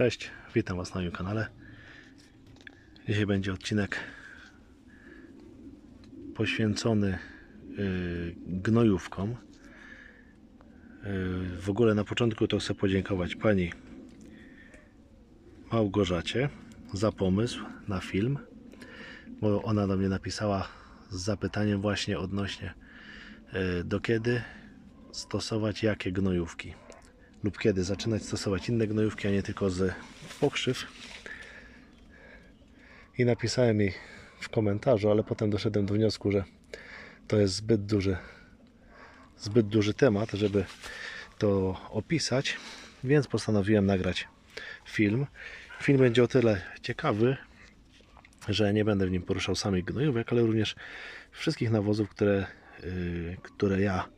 Cześć, witam Was na moim kanale. Dzisiaj będzie odcinek poświęcony y, gnojówkom. Y, w ogóle na początku to chcę podziękować Pani Małgorzacie za pomysł na film, bo ona do mnie napisała z zapytaniem właśnie odnośnie y, do kiedy stosować jakie gnojówki lub kiedy zaczynać stosować inne gnojówki, a nie tylko z pokrzyw. I napisałem jej w komentarzu, ale potem doszedłem do wniosku, że to jest zbyt duży, zbyt duży temat, żeby to opisać, więc postanowiłem nagrać film. Film będzie o tyle ciekawy, że nie będę w nim poruszał samych gnojówek, ale również wszystkich nawozów, które, yy, które ja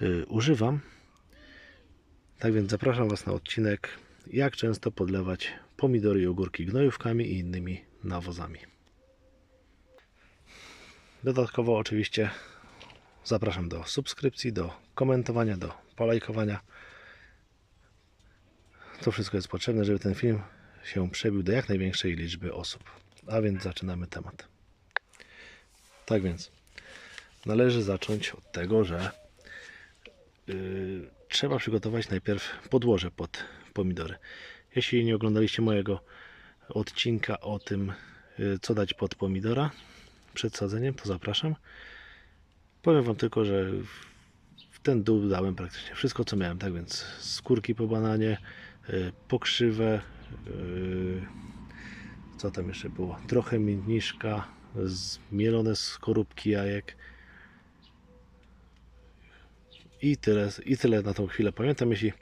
yy, używam. Tak więc zapraszam Was na odcinek, jak często podlewać pomidory i ogórki gnojówkami i innymi nawozami. Dodatkowo oczywiście zapraszam do subskrypcji, do komentowania, do polajkowania. To wszystko jest potrzebne, żeby ten film się przebił do jak największej liczby osób. A więc zaczynamy temat. Tak więc należy zacząć od tego, że yy, trzeba przygotować najpierw podłoże pod pomidory. Jeśli nie oglądaliście mojego odcinka o tym, y, co dać pod pomidora przed sadzeniem, to zapraszam. Powiem Wam tylko, że w- ten dół dałem praktycznie wszystko, co miałem. Tak więc skórki po bananie, y, pokrzywę, y, co tam jeszcze było? Trochę miętniszka, zmielone skorupki jajek. I tyle, I tyle na tą chwilę pamiętam. Jeśli,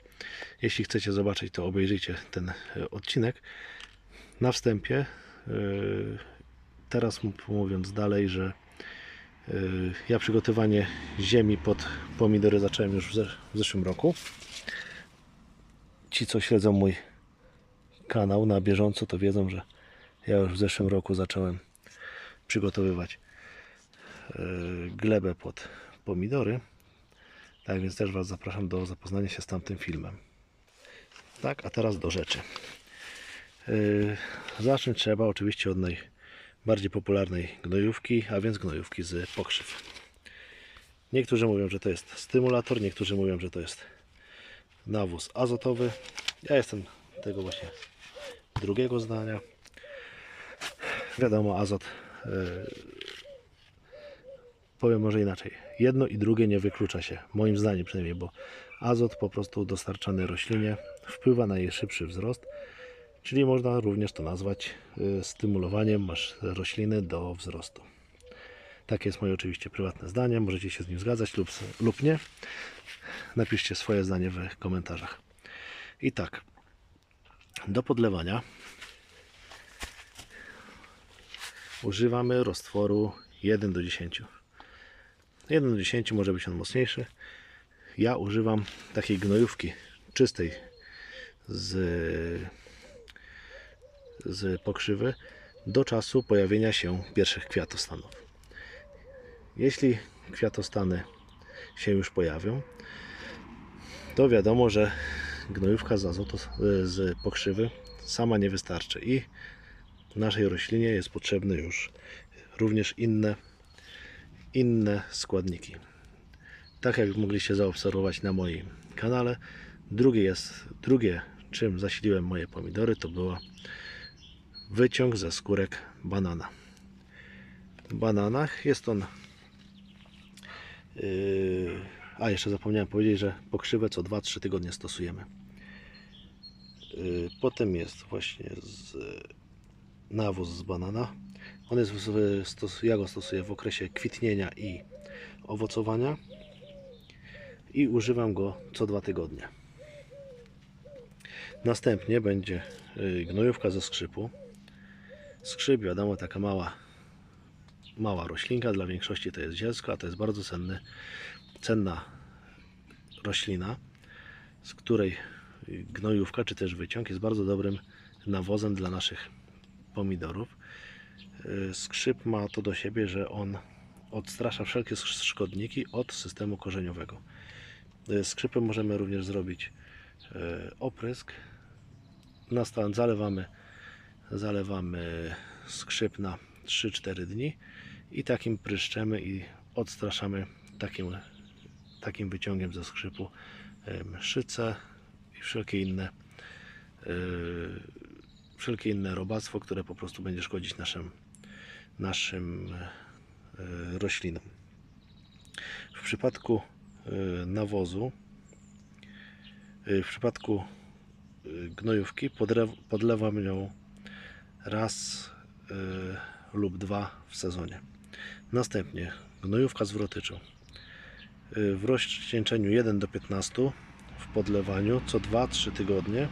jeśli chcecie zobaczyć, to obejrzyjcie ten e, odcinek. Na wstępie, e, teraz mówiąc dalej, że e, ja przygotowanie ziemi pod pomidory zacząłem już w, ze, w zeszłym roku. Ci, co śledzą mój kanał na bieżąco, to wiedzą, że ja już w zeszłym roku zacząłem przygotowywać glebę pod pomidory. Tak więc też Was zapraszam do zapoznania się z tamtym filmem. Tak, a teraz do rzeczy. Yy, zacząć trzeba oczywiście od najbardziej popularnej gnojówki, a więc gnojówki z pokrzyw. Niektórzy mówią, że to jest stymulator, niektórzy mówią, że to jest nawóz azotowy. Ja jestem tego właśnie drugiego zdania. Wiadomo, azot yy, powiem może inaczej. Jedno i drugie nie wyklucza się, moim zdaniem przynajmniej, bo azot po prostu dostarczany roślinie wpływa na jej szybszy wzrost, czyli można również to nazwać y, stymulowaniem rośliny do wzrostu. Takie jest moje oczywiście prywatne zdanie, możecie się z nim zgadzać lub, lub nie. Napiszcie swoje zdanie w komentarzach. I tak, do podlewania używamy roztworu 1 do 10. 1 do 10 może być on mocniejszy. Ja używam takiej gnojówki czystej z, z pokrzywy do czasu pojawienia się pierwszych kwiatostanów. Jeśli kwiatostany się już pojawią, to wiadomo, że gnojówka z azotu z pokrzywy sama nie wystarczy i naszej roślinie jest potrzebne już również inne inne składniki. Tak jak mogliście zaobserwować na moim kanale, drugie jest drugie czym zasiliłem moje pomidory to była wyciąg ze skórek banana. W bananach jest on yy, a jeszcze zapomniałem powiedzieć, że pokrzywę co 2-3 tygodnie stosujemy. Yy, Potem jest właśnie z, nawóz z banana. On jest, ja go stosuję w okresie kwitnienia i owocowania i używam go co dwa tygodnie. Następnie będzie y, gnojówka ze skrzypu. Skrzyp, wiadomo, taka mała, mała roślinka, dla większości to jest zielsko, a to jest bardzo cenny, cenna roślina, z której gnojówka czy też wyciąg jest bardzo dobrym nawozem dla naszych pomidorów. Y, Skrzyp ma to do siebie, że on odstrasza wszelkie sz- szkodniki od systemu korzeniowego. Y, Skrzypem możemy również zrobić y, oprysk zalewamy, zalewamy skrzyp na 3-4 dni i takim pryszczemy i odstraszamy takim, takim wyciągiem ze skrzypu mszyce i wszelkie inne wszelkie inne robactwo, które po prostu będzie szkodzić naszym, naszym e, roślinom. W przypadku e, nawozu, e, w przypadku gnojówki podlew- podlewam ją raz lub dwa w sezonie. Następnie gnojówka z wrotyczą. W rozcieńczeniu 1 do 15 w podlewaniu co 2-3 tygodnie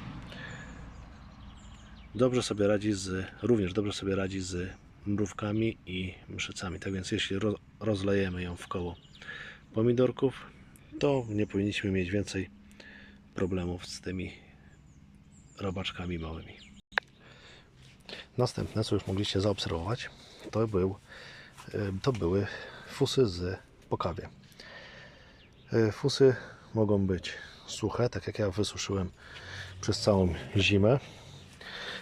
dobrze sobie radzi z, również dobrze sobie radzi z mrówkami i mszycami. Tak więc jeśli ro, rozlejemy ją w koło pomidorków, to nie powinniśmy mieć więcej problemów z tymi robaczkami małymi. Następne, co już mogliście zaobserwować, to, był, e, to były fusy z pokawie. E, Fusy mogą być suche, tak jak ja wysuszyłem przez całą zimę.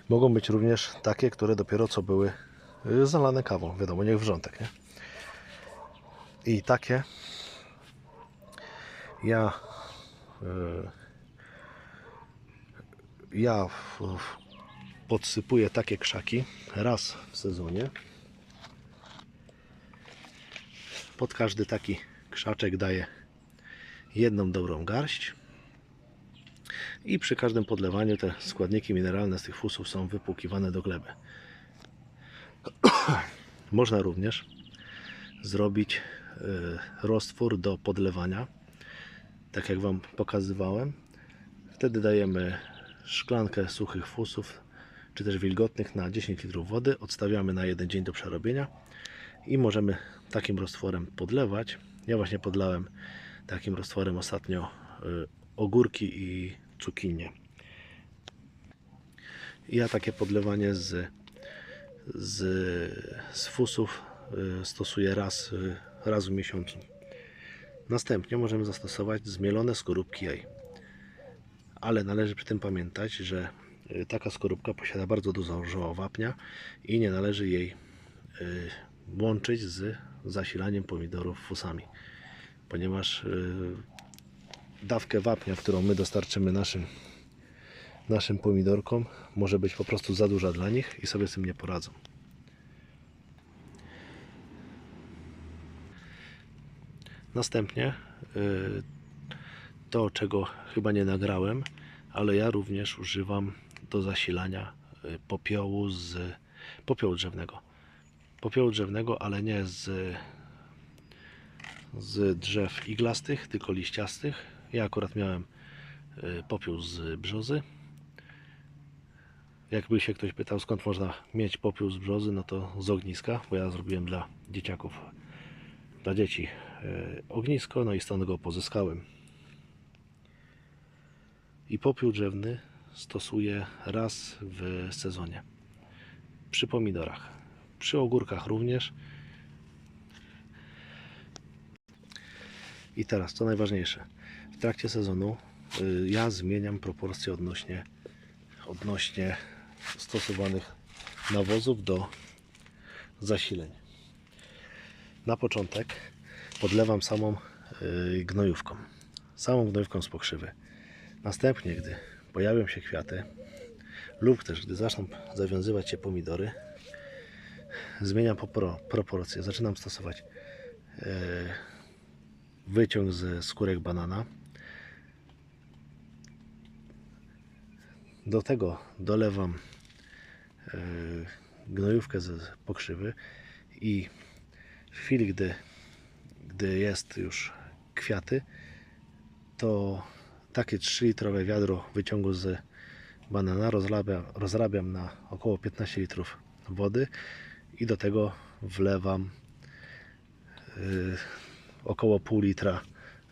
Mogą być również takie, które dopiero co były zalane kawą, wiadomo, nie wrzątek, nie? I takie ja y, ja podsypuję takie krzaki raz w sezonie. Pod każdy taki krzaczek daję jedną dobrą garść. I przy każdym podlewaniu te składniki mineralne z tych fusów są wypłukiwane do gleby. Można również zrobić y, roztwór do podlewania, tak jak Wam pokazywałem. Wtedy dajemy szklankę suchych fusów, czy też wilgotnych na 10 litrów wody, odstawiamy na jeden dzień do przerobienia i możemy takim roztworem podlewać. Ja właśnie podlałem takim roztworem ostatnio y, ogórki i cukinie. Ja takie podlewanie z, z, z fusów y, stosuję raz, y, raz w miesiącu. Następnie możemy zastosować zmielone skorupki jaj. Ale należy przy tym pamiętać, że y, taka skorupka posiada bardzo dużo wapnia i nie należy jej łączyć z zasilaniem pomidorów fusami, ponieważ dawkę wapnia, którą my dostarczymy naszym, naszym pomidorkom, może być po prostu za duża dla nich i sobie z tym nie poradzą. Następnie y, to, czego chyba nie nagrałem, ale ja również używam do zasilania y, popiołu z popiołu drzewnego. Popiołu drzewnego, ale nie z z drzew iglastych, tylko liściastych. Ja akurat miałem y, popiół z brzozy. Jakby się ktoś pytał, skąd można mieć popiół z brzozy, no to z ogniska, bo ja zrobiłem dla dzieciaków, dla dzieci y, ognisko, no i stąd go pozyskałem. I popiół drzewny stosuję raz w sezonie. Przy pomidorach. Przy ogórkach również. I teraz, co najważniejsze, w trakcie sezonu y, ja zmieniam proporcje odnośnie, odnośnie stosowanych nawozów do zasileń. Na początek podlewam samą y, gnojówką, samą gnojówką z pokrzywy. Następnie, gdy pojawią się kwiaty lub też gdy zaczną zawiązywać się pomidory, zmieniam proporcje. Zaczynam stosować y, wyciąg ze skórek banana. Do tego dolewam e, gnojówkę z pokrzywy i w chwili, gdy, gdy jest już kwiaty, to takie 3-litrowe wiadro wyciągu z banana rozrabiam, rozrabiam na około 15 litrów wody i do tego wlewam y, około pół litra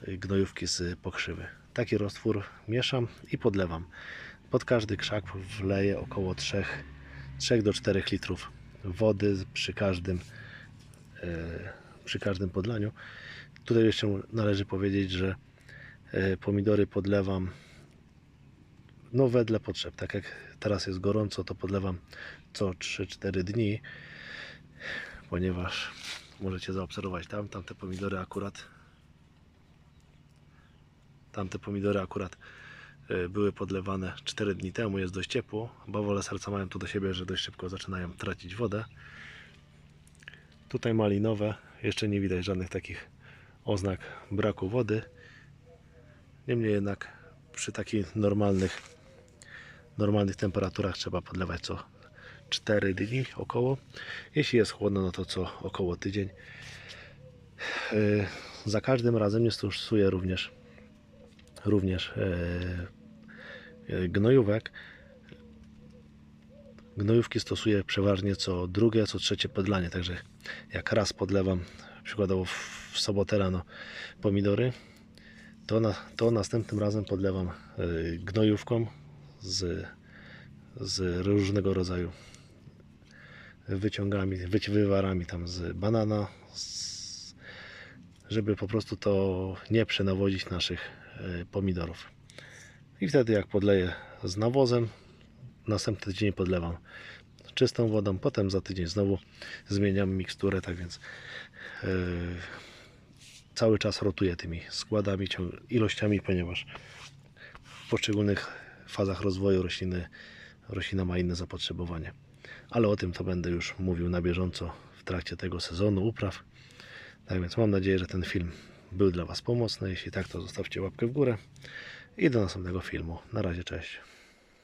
gnojówki z pokrzywy. Taki roztwór mieszam i podlewam. Pod każdy krzak wleję około 3, 3 do 4 litrów wody przy każdym, e, przy każdym podlaniu. Tutaj jeszcze należy powiedzieć, że e, pomidory podlewam no wedle potrzeb. Tak jak teraz jest gorąco, to podlewam co 3-4 dni, ponieważ możecie zaobserwować tam, tamte pomidory akurat tamte pomidory akurat były podlewane 4 dni temu, jest dość ciepło. Bawole serca mają tu do siebie, że dość szybko zaczynają tracić wodę. Tutaj malinowe, jeszcze nie widać żadnych takich oznak braku wody. Niemniej jednak przy takich normalnych normalnych temperaturach trzeba podlewać co 4 dni około. Jeśli jest chłodno, no to co około tydzień. Yy, Za każdym razem nie stosuję również również yy, yy, gnojówek. Gnojówki stosuję przeważnie co drugie, co trzecie podlanie. Także jak raz podlewam, przykładowo w, sobotę rano pomidory, to, na, to następnym razem podlewam y, gnojówką z, z różnego rodzaju wyciągami, wyci- wywarami tam z banana, z, żeby po prostu to nie przenawodzić naszych pomidorów. I wtedy jak podleję z nawozem, następny tydzień podlewam czystą wodą, potem za tydzień znowu zmieniam miksturę, tak więc yy, cały czas rotuję tymi składami, ilościami, ponieważ w poszczególnych fazach rozwoju rośliny, roślina ma inne zapotrzebowanie. Ale o tym to będę już mówił na bieżąco w trakcie tego sezonu upraw. Tak więc mam nadzieję, że ten film był dla Was pomocny. Jeśli tak, to zostawcie łapkę w górę i do następnego filmu. Na razie, cześć.